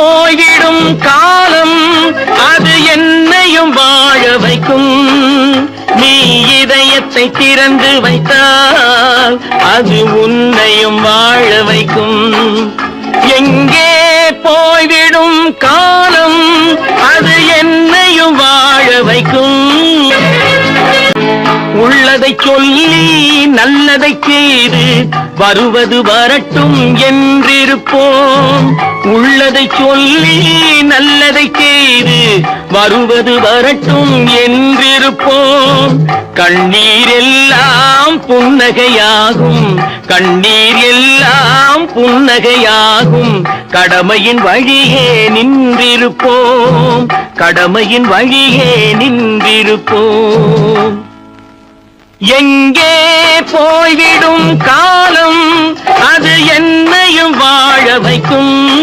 போயிடும் காலம் அது என்னையும் வாழ வைக்கும். நீ இதயத்தை திறந்து வைத்தால் அது உன்னையும் வாழ வைக்கும். எங்கே போய்விடும் காலம் அது என்னையும் வாழ வைக்கும். உள்ளதை சொல்லி நல்லதை செய்து வருவது வரட்டும் என்றிருப்போம். உள்ளதை சொல்லி நல்லதை செய்து வருவது வரட்டும் என்றிருப்போம். கண்ணீர் எல்லாம் புன்னகையாகும் கண்ணீர் எல்லாம் புன்னகையாகும். கடமையின் வழியே நின்றிருப்போம் கடமையின் வழியே நின்றிருப்போம். எங்கே போய்விடும் காலம் அது என்னையும் வாழ வைக்கும்.